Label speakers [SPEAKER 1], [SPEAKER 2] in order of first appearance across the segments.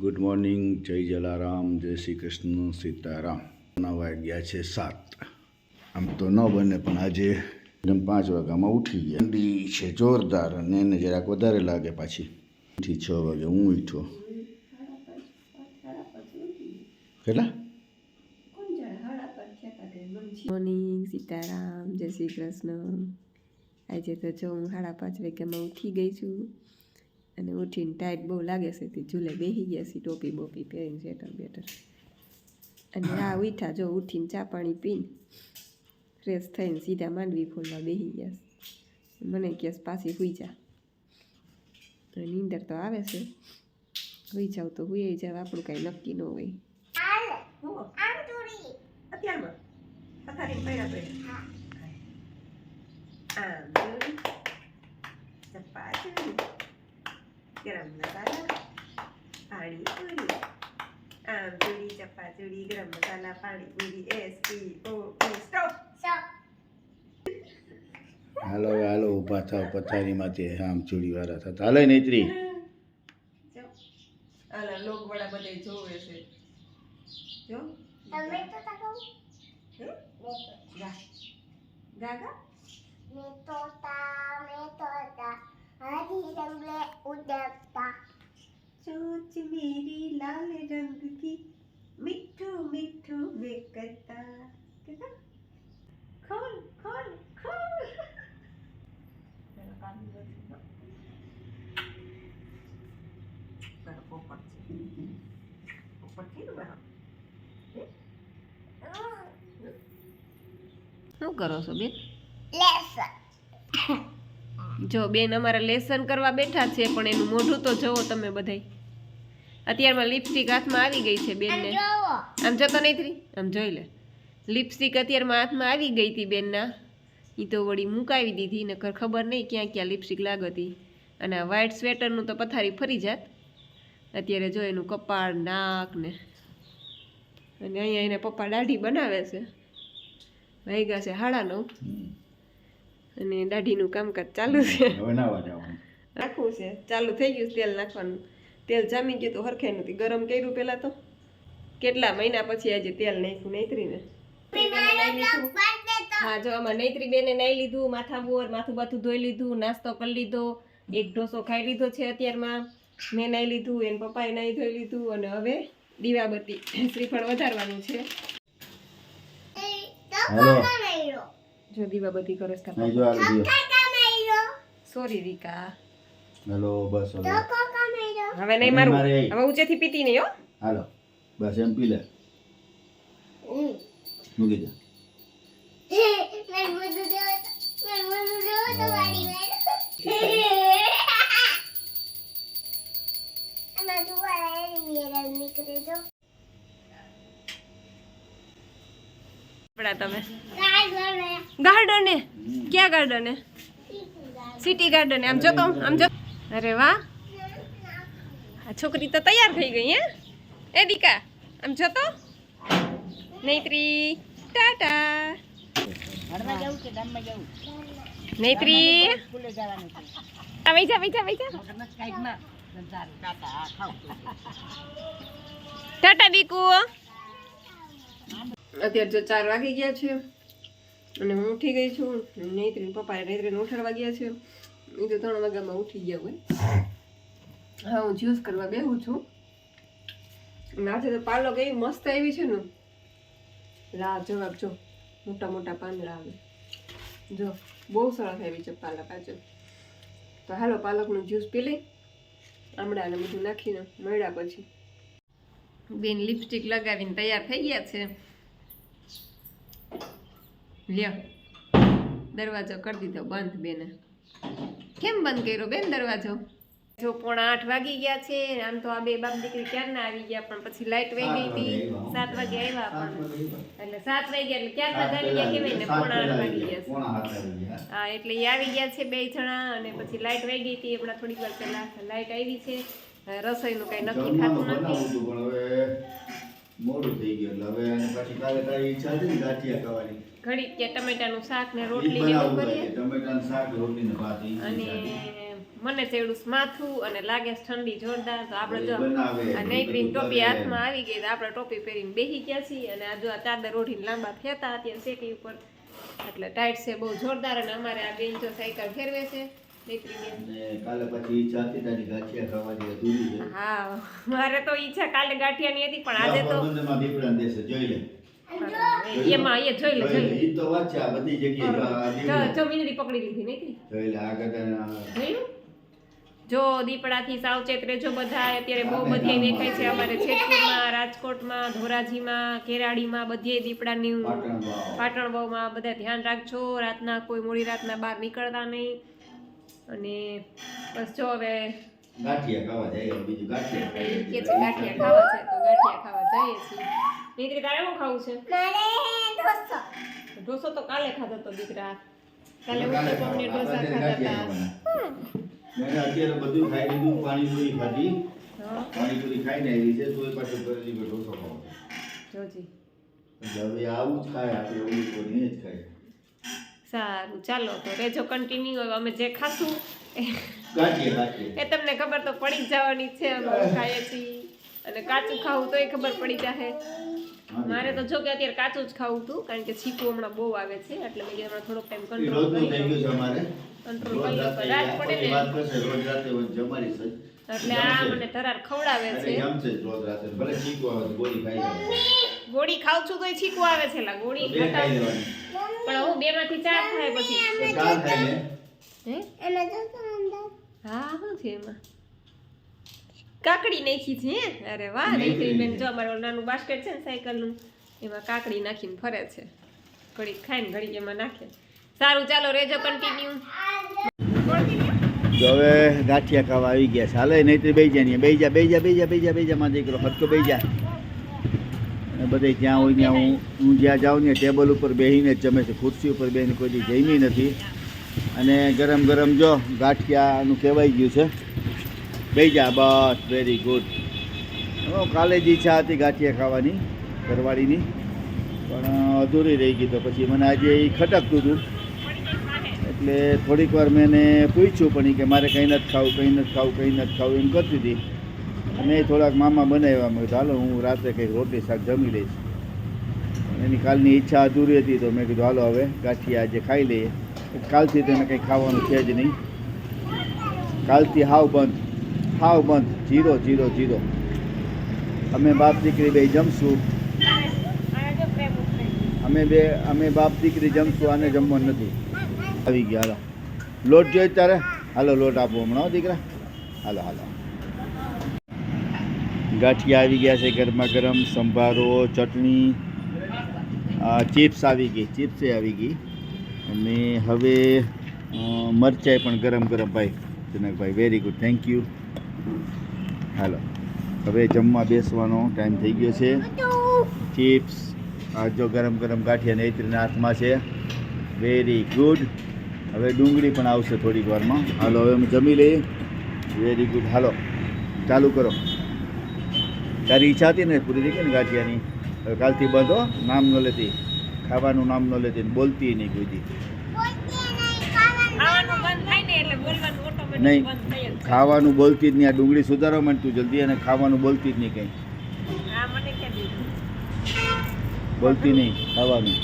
[SPEAKER 1] Good morning જય જલારામ જય શ્રી કૃષ્ણ સીતારામ નવ વાગ્યા છે સાત. આમ તો ન બને, પણ આજે એકદમ પાંચ વાગ્યામાં ઉઠી ગયા. ઠંડી છે, જોરદાર, અને એને જરાક વધારે લાગે પાછી. થી છ વાગે, હું ઉઠ્યો. કેટલા?
[SPEAKER 2] મોર્નિંગ સીતારામ જય શ્રી કૃષ્ણ આજે તો જો હું સાડા પાંચ વાગ્યામાં ઉઠી ગઈ છું. અને ઉઠીને ટાઈટ બહુ લાગે છે તે ઝૂલે બેસી ગયા છે ટોપી બોપી પહેરીને સ્વેટર બેટર અને આ ઉઠા જો ઉઠીને ચા પાણી પીને ફ્રેશ થઈને સીધા માંડવી ફૂલમાં બેસી ગયા છે. મને કેસ પાછી હુઈ જા. અને નીંદર તો આવે છે. હુઈ જાવ તો હુઈ જાવ આપણું કાંઈ નક્કી ન હોય. અત્યારમાં પથારી પડ્યા પડ્યા આમ જોઈ ચપ્પા જોઈ ગરમ મસાલા પાણી પૂરી આમ જોડી ચપ્પા જોડી ગરમ મસાલા pani puri S T O P stop
[SPEAKER 1] હાલો હવે હાલો ઊભા થાવ પથારીમાંથી આમ ચૂડીવાળા થતા હાલે નૈત્રી
[SPEAKER 2] જો આલા લોક વાળા બધે જોવે છે જો
[SPEAKER 3] તમે તો તાકો
[SPEAKER 2] હે? ગા ગા ગા
[SPEAKER 3] मैं तोता मैं तोता हरी रंगले उड़ता
[SPEAKER 2] चोच मेरी लाल रंग की મીઠું મીઠું વેકતા. કેતા? ખોલ ખોલ ખોલ. શું કરો છો બેન?
[SPEAKER 3] લેસન.
[SPEAKER 2] જો બેન અમારા લેસન કરવા બેઠા છે પણ એનું મોઢું તો જોવો તમે બધાય. અત્યારમાં લિપસ્ટિક હાથમાં આવી ગઈ છે બેનને. આમ જતો નહીં થરી આમ જોઈ લે. લિપસ્ટિક અત્યારમાં હાથમાં આવી ગઈ હતી બેનના. એ તો વળી મુકાવી દીધી ને ખબર નહીં ક્યાં ક્યાં લિપસ્ટિક લાગતી. અને આ વ્હાઇટ સ્વેટરનું તો પથારી ફરી જાત. અત્યારે જો એનું કપાળ નાક ને. અને અહીંયા એને પપ્પા દાઢી બનાવે છે. વાગ્યા છે હાડા નવ અને દાઢીનું કામકાજ ચાલુ છે.
[SPEAKER 1] હવે નાવા જવાનું.
[SPEAKER 2] નાખવું છે. ચાલુ થઈ ગયું છે તેલ નાખવાનું. તેલ જામી ગયું તો હરખે નથી ગરમ કર્યું પહેલાં તો. કેટલા મહિના પછી આજે તેલ નાખ્યું નૈત્રીને? હા જો આમાં નૈત્રી બેને નાઈ લીધું માથા બોર માથું બાથું ધોઈ લીધું નાસ્તો કરી લીધો એક ઢોસો ખાઈ લીધો છે અત્યારમાં. મેં નાઈ લીધું એને પપ્પાએ નાઈ ધોઈ લીધું અને હવે દીવાબત્તી શ્રીફળ વધારવાનું છે.
[SPEAKER 1] હાલો.
[SPEAKER 2] જો દીવાબત્તી કરે સોરી રીકા
[SPEAKER 1] હેલો બસ
[SPEAKER 2] હવે નહીં મારું. હવે ઊંચેથી પીતી નહીં હો.
[SPEAKER 1] હાલો બસ એમ પી લે. મૂકી દે.
[SPEAKER 2] આપણા તમે. ગાર્ડન ક્યાં ગાર્ડન સિટી ગાર્ડન આમ જો તો આમ જો. અરે વાહ. છોકરી તો તૈયાર થઈ ગઈ, હે? એ દીકા, આમ જતો? નૈત્રી, ટાટા. નૈત્રી. ટાટા દીકુ. અત્યારે જો ચાર વાગી ગયા છે અને હું ઉઠી ગઈ છું નૈત્રી પપ્પાએ નૈત્રીને ઉઠાડવા ગયા છે. એ તો ત્રણ વાગ્યામાં ઉઠી ગયા હોય. હા, હું જ્યુસ કરવા બેહું છું. આજે તો પાલક એવી મસ્ત આવી છે ને. લા જવાબ જો. મોટા મોટા પાંદડા આવે. જો, બહુ સરસ આવી છે પાલક આજે. તો હાલો, પાલકનું જ્યુસ પી લઈ. આમળા ને બધું નાખીને મળ્યા પછી. બેન લિપસ્ટિક લગાવીને તૈયાર થઈ ગયા છે. લ્યો. દરવાજો કરી દીધો બંધ બેને. કેમ બંધ કર્યો બેન દરવાજો? જો પોણા આઠ વાગી ગયા છે આમ તો આ બે બાપ દીકરી ક્યારના આવી ગયા પણ પછી લાઈટ વહી ગઈ હતી. સાત વાગે આવ્યા પણ એટલે સાત વાગ્યા એટલે ક્યારના આવી ગયા કેવાય ને? પોણા આઠ વાગી ગયા હા એટલે એ આવી ગયા છે બે જણા અને પછી લાઈટ વહી ગઈ હતી. હમણાં થોડીક વાર પહેલા લાઈટ આવી છે. રસોઈનું કઈ નક્કી થતું નથી.
[SPEAKER 1] મોડું થઈ ગયું. એટલે હવે પછી કાલે તારી ઈચ્છા હતી ને ગાંઠિયા ખાવાની.
[SPEAKER 2] ઘડીક કે ટમેટાનું શાક ને રોટલી.
[SPEAKER 1] ટમેટાનું શાક ને ભાત
[SPEAKER 2] અને. મને ચેડું માથું અને લાગે ઠંડી જોરદાર તો આપણે જો આ નૈત્રી ટોપી. હાથમાં આવી ગઈ તો આપણે ટોપી પહેરીને બેસી ગયા છીએ અને આ જો આ ચાદર ઓઢીને લાંબા ફેતા અત્યારે શેટી ઉપર. એટલે ટાઈટ છે બહુ જોરદાર અને અમારે આ બેન જો સાયકલ ફેરવે છે નૈત્રી બેન
[SPEAKER 1] અને કાલે પછી ઈચ્છા હતી તારી ગાંઠિયા ખાવાની અધૂરી છે.
[SPEAKER 2] હા મારે તો ઈચ્છા કાલે ગાંઠિયાની હતી પણ આજે તો
[SPEAKER 1] પોરબંદરમાં દીપડાને દેશે જોઈ લે.
[SPEAKER 2] એમાં એ જોઈ લે જોઈ
[SPEAKER 1] ઈ તો વાત છે આ બધી જગ્યાએ
[SPEAKER 2] જો
[SPEAKER 1] દીપડો.
[SPEAKER 2] પકડી લીધી નૈત્રી
[SPEAKER 1] જોઈ લે આ
[SPEAKER 2] જોયું? જો દીપડાથી સાવચેત રહેજો બધા અત્યારે બહુ બધી દેખાય છે અમારે જેતપુરમાં રાજકોટમાં ધોરાજીમાં કેરાડીમાં બધે દીપડાની
[SPEAKER 1] પાટણ
[SPEAKER 2] પાટણ બહુમાં બધા ધ્યાન રાખજો. રાતના કોઈ મોડી રાતના બહાર નીકળતા નહીં. અને બસ જો હવે
[SPEAKER 1] ગાંઠિયા ખાવા જાય બીજું ગાંઠિયા
[SPEAKER 2] કે છે ગાંઠિયા ખાવા છે તો ગાંઠિયા ખાવા જઈએ છીએ. નીકળી તારે શું ખાવું છે?
[SPEAKER 3] ઢોસો.
[SPEAKER 2] ઢોસો તો કાલે ખાધો તો દીકરા. કાલે
[SPEAKER 1] કાલે
[SPEAKER 2] ઉત્તપમ ને ઢોસા. ખાધા હતા.
[SPEAKER 1] મેં અત્યારે બધું ખાઈ લીધું પાણીપુરી ખાધી. પાણીપુરી ખાઈને આવી છે તોય પાછું કરેલી બેઠો ઢોસો
[SPEAKER 2] જોજી.
[SPEAKER 1] હવે આવું જ ખાય આપણે એવું કોઈને જ ખાય.
[SPEAKER 2] સારું ચાલો તો રેજો કન્ટિન્યુ અમે જે ખાશું એ એ તમને ખબર તો પડી જ જવાની છે અમે ખાઈએ છીએ. અને કાચું ખાવું તોય ખબર પડી જાહે. મારે તો જો કે અત્યારે કાચું જ ખાવું હતું કારણ કે છીકું હમણાં બહુ આવે છે એટલે મેં હમણાં થોડોક ટાઈમ કંટ્રોલ કરી
[SPEAKER 1] અમારે.
[SPEAKER 2] કંટ્રોલ કરી
[SPEAKER 1] રાત
[SPEAKER 2] પડે ને.
[SPEAKER 1] રોજ રાતે હોય છે.
[SPEAKER 2] એટલે આ મને ધરાર ખવડાવે છે.
[SPEAKER 1] જમશે જ રોજ રાતે ભલે ચીકુ આવે ગોળી ખાઈ
[SPEAKER 2] ગોળી ખાવ છું તોય છીકું આવે છે લા ગોળી ખાતા પણ હું બે માંથી ચાર થાય પછી.
[SPEAKER 1] ચાર
[SPEAKER 3] એમાં
[SPEAKER 2] હા શું છે એમાં? કાકડી નાખી છે અરે વાહ નૈત્રી બેન જો અમારું નાનું બાસ્કેટ છે ને સાયકલનું એમાં કાકડી નાખીને ફરે છે. ઘડીક ખાઈને ઘડીક એમાં નાખે. સારું ચાલો રેજો કન્ટિન્યુ
[SPEAKER 1] હવે ગાંઠિયા ખાવા આવી ગયા ચાલે નહીં તો બેજા નહીં બેજા બેજા બેજા બેજા બેજા મારો દીકરો. હટકો બેજા અને બધે જ્યાં હોય ત્યાં હું હું જ્યાં જાઉં ને ટેબલ ઉપર બેસીને જ જમે છે. ખુરશી ઉપર બેસીને કોઈ જમી નથી. અને ગરમ ગરમ જો ગાંઠિયાનું કહેવાય ગયું છે. બેસી જા બસ વેરી ગુડ કાલે જ ઈચ્છા હતી ગાંઠિયા ખાવાની, ઘરવાળીની, પણ અધૂરી રહી ગઈ તો પછી મને આજે એ ખટકતું હતું એટલે થોડીક વાર મેં એને પૂછ્યું પણ કે મારે કંઈ નથી ખાવું, કંઈ નથી ખાવું, કંઈ નથી ખાવું, એમ કરતી હતી. અને એ થોડાક મામા બનાવ્યા મેં હાલો, હું રાત્રે કંઈક રોટલી શાક જમી લઈશ. એની કાલની ઈચ્છા અધૂરી હતી તો મેં કીધું, હાલો, હવે ગાંઠિયા આજે ખાઈ લઈએ. કાલથી તેને કંઈ ખાવાનું છે જ નહીં. કાલથી હાવ બંધ. હાવ બંધ. Zero zero zero. અમે બાપ દીકરી બે જમશું. અમે બે, અમે બાપ દીકરી જમશું, આને જમવાનું નથી. આવી ગયા, હાલો. લોટ જોઈએ તારે? હાલો, લોટ આપો હમણાં દીકરા. હાલો હાલો. ગાંઠિયા આવી ગયા છે ગરમા ગરમ, સંભારો, ચટણી. ચિપ્સ આવી ગઈ, ચિપ્સે આવી ગઈ. અને હવે મરચાઈ પણ ગરમ ગરમ ભાઈ. Janakbhai very good thank you હાલો. હવે જમવા બેસવાનો ટાઈમ થઈ ગયો છે. ચિપ્સ, આ ગરમ ગરમ ગાંઠિયા નૈત્રીના હાથમાં છે. વેરી ગુડ હવે ડુંગળી પણ આવશે થોડીક વારમાં. હાલો, હવે અમે જમી લઈએ. વેરી ગુડ હાલો, ચાલુ કરો. તારી ઈચ્છા હતી ને પૂરી થઈ ગઈ ને ગાંઠિયાની? કાલથી બંધ હો, નામ ન લેતી. ખાવાનું નામ ન લેતી બોલતી નહીં કોઈ દી
[SPEAKER 2] ખાવાનું બંધ થાય ને એટલે બોલવાનું ઓટોમેટિક
[SPEAKER 1] નહીં. ખાવાનું બોલતી જ નહીં. આ ડુંગળી સુધારવા માંડ તું જલ્દી અને ખાવાનું બોલતી જ નહીં કંઈ. બોલતી નહીં ખાવાનું.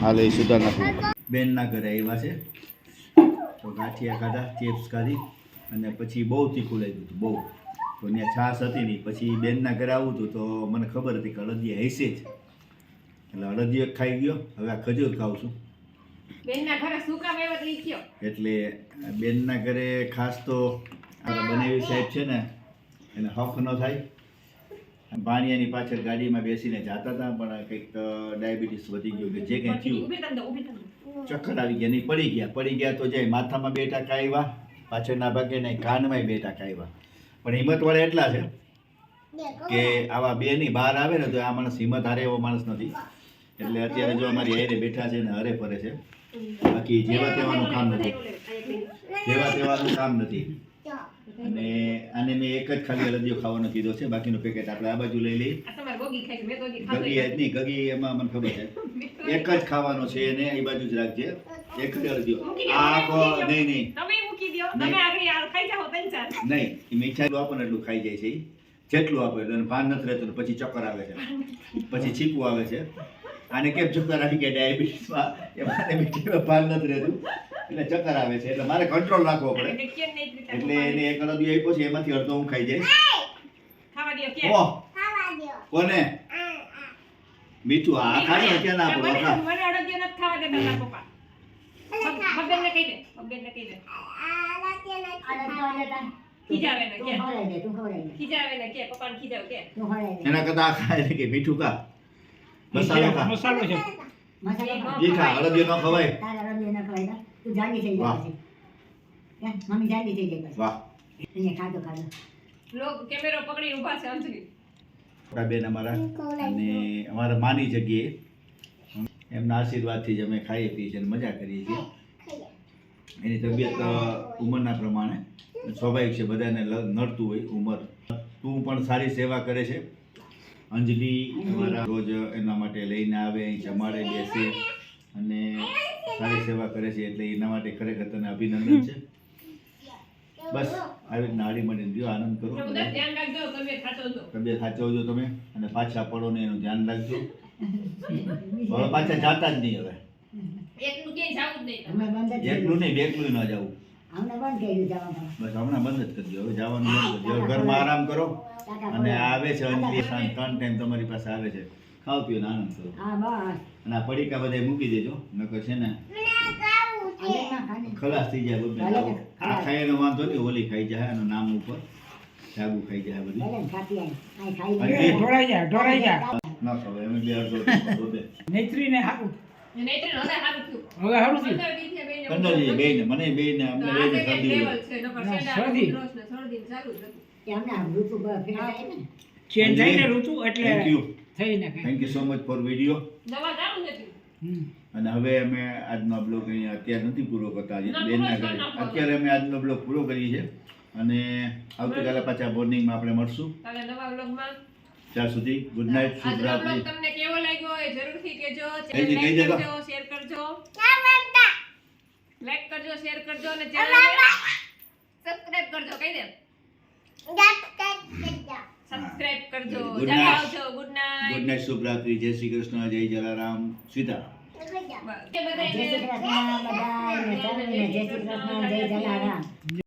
[SPEAKER 1] હાલ એ સુધાર નાખું. બેનના ઘરે આવ્યા છે. તો ગાંઠિયા કાઢા ચિપ્સ કાઢી અને પછી બહુ તીખું લાગ્યું હતું બહુ. તો ત્યાં છાશ હતી નહીં. પછી બેનના ઘરે આવું હતું તો મને ખબર હતી કે અડદિયા હશે જ. એટલે અડદિયો ખાઈ ગયો. હવે આ ખજૂર ખાઉં છું.
[SPEAKER 2] બેનના ઘરે શું કામ આવ્યો તો કયો?
[SPEAKER 1] એટલે બેનના ઘરે ખાસ તો આપણા બનાવી સાહેબ છે ને એને હફ ન થાય. ભાણિયાની પાછળ ગાડીમાં બેસીને જાતા હતા પણ કંઈક ડાયાબિટીસ વધી ગયું કે જે કંઈ થયું. ચક્કર આવી ગયા નહીં પડી ગયા પડી ગયા તો જાય માથામાં બે ટકા આવ્યા પાછળના ભાગે નહીં કાનમાં બે ટકા આવ્યા પણ હિંમતવાળા એટલા છે કે આવા બે ની બહાર આવે ને તો આ માણસ હિંમત હારે એવો માણસ નથી. એટલે અત્યારે જો અમારી હારે બેઠા છે ને હરે ફરે છે. બાકી જેવા તેવાનું કામ નથી. જેવા તેવાનું કામ નથી. અને આને મેં એક જ ખાલી અલદિયો ખાવાનો કીધો છે બાકીનું પેકેટ આપણે આ બાજુ લઈ
[SPEAKER 2] તમારે ગોગી
[SPEAKER 1] નહીં ગગી એમાં મને ખબર છે. એક જ ખાવાનો છે એને એ બાજુ જ રાખજે. એક જ અડધ્યો આ નહીં નહીં. નહીં. એ મીઠા જેટલું એટલું ખાઈ જાય છે. જેટલું આપે ભાન નથી રહેતું પછી ચક્કર આવે છે. પછી છીકું આવે છે. આને કેમ ચક્કર આવી ગયા ડાયાબિટીસમાં એમાં મીઠીમાં ભાન નથી રહેતું. એટલે ચક્કર આવે છે. એટલે મારે કંટ્રોલ રાખવો પડે.
[SPEAKER 2] એટલે
[SPEAKER 1] એને એક અડદિયો આપ્યો છે એમાંથી અડધો હું ખાઈ જાય
[SPEAKER 2] ખાવા દ્યો કે
[SPEAKER 1] ઓહ!
[SPEAKER 3] ખાવા દ્યો.
[SPEAKER 1] કોને. મીઠું. આ ખાઈ ને ના આપો
[SPEAKER 2] મને મને અડદિયો નથી ખાવા દેતા તારા પપ્પા. કહી દે કહી દે. કે કે કે
[SPEAKER 1] એના કરતા આ ખાય કે મીઠું ખા? મસાલો ખા.
[SPEAKER 4] મસાલો છે.
[SPEAKER 5] મસાલા
[SPEAKER 1] ખા અડદિયો ન ખવાય.
[SPEAKER 5] તારા રંગે ન ખવાય તું જાડી થઈ
[SPEAKER 1] વાહ.
[SPEAKER 5] જાય પછી. મમ્મી જાડી થઈ જાય પછી.
[SPEAKER 1] વાહ.
[SPEAKER 5] અહીંયા ખાધો ખાધો.
[SPEAKER 2] લોક કેમેરો પકડી ઊભા છે અંજલિ
[SPEAKER 1] બેન અમારા અને અમારા માની જગ્યાએ એમના આશીર્વાદથી જ અમે ખાઈએ પીએ છીએ અને મજા કરીએ છીએ. એની તબિયત ઉંમરના પ્રમાણે સ્વાભાવિક છે બધાને નડતું હોય ઉંમર. તું પણ સારી સેવા કરે છે. અંજલિ અમારા રોજ એના માટે લઈને આવે અહીં જમાડે બેસે અને સારી સેવા કરે છે એટલે એના માટે ખરેખર તને અભિનંદન છે. બસ આવી રીતના હાડી મળીને રહ્યો આનંદ કરો
[SPEAKER 2] તબિયત સાચવજો.
[SPEAKER 1] તમે અને પાછા પડો ને એનું ધ્યાન રાખજો. હવે પાછા જાતા જ નહીં હવે.
[SPEAKER 2] એકલું ક્યાંય જાવું જ નહીં.
[SPEAKER 1] બેકલું ન જવું. બસ હમણાં બંધ જ કરજો હવે જવાનું બંધ કરજો ઘરમાં આરામ કરો. અને આવે છે અંજલિ ત્રણ ટાઈમ તમારી પાસે આવે છે. ખાવ પીઓ ને આનંદ કરો
[SPEAKER 5] હા બસ.
[SPEAKER 1] અને આ પડીકા બધા મૂકી દેજો નકર છે ને
[SPEAKER 3] ખાવું
[SPEAKER 5] ના
[SPEAKER 1] ખલાસ થઈ જાય બધું આ ખાય એનો વાંધો નહીં ઓલી ખાઈ જાય એનું નામ ઉપર સાબુ ખાઈ જાય બધું.
[SPEAKER 5] ને
[SPEAKER 4] ઢોળાઈ જા ઢોળાઈ જા.
[SPEAKER 1] ન ખબર અમે બે અડધો બે.
[SPEAKER 2] બેયને
[SPEAKER 1] કંદરજી બેયને મને બેયને
[SPEAKER 2] તો
[SPEAKER 1] અમને
[SPEAKER 2] નકર
[SPEAKER 4] ના, શરદી.
[SPEAKER 2] ને શરદી ને ચાલુ જ હતું.
[SPEAKER 5] કે અમને આ ઋતુ બ- ફેરવાય ને.
[SPEAKER 4] ચેન્જ થાય ને ઋતુ
[SPEAKER 1] થેન્ક યુ
[SPEAKER 4] થઈ
[SPEAKER 1] thank you so much for video
[SPEAKER 2] દવા ચાલુ જ હતી
[SPEAKER 4] હમ.
[SPEAKER 1] અને હવે અમે આજનો બ્લોગ અહીંયા અત્યારે નથી પૂરો કરતા. બેનના ઘરે. અત્યારે અમે આજનો બ્લોગ પૂરો કરીએ છીએ. અને આવતીકાલે પાછા મોર્નિંગમાં આપણે મળશું. ત્યાં સુધી ગુડ નાઇટ શુભરાત્રી
[SPEAKER 2] તમને કેવો લાગ્યો એ જરૂરથી લાઈક કરજો શેર કરજો લાઈક કરજો. શેર કરજો અને ચેનલ સબસ્ક્રાઇબ કરજો કહી દે. સબસ્ક્રાઇબ કરજો.
[SPEAKER 1] night.
[SPEAKER 2] આવજો. ગુડ નાઇટ
[SPEAKER 1] ગુડ નાઇટ શુભરાત્રી. જય શ્રી કૃષ્ણ. જય જલારામ. સીતારામ
[SPEAKER 5] શ્રી કૃષ્ણ જય શ્રી કૃષ્ણ. જય જલારામ.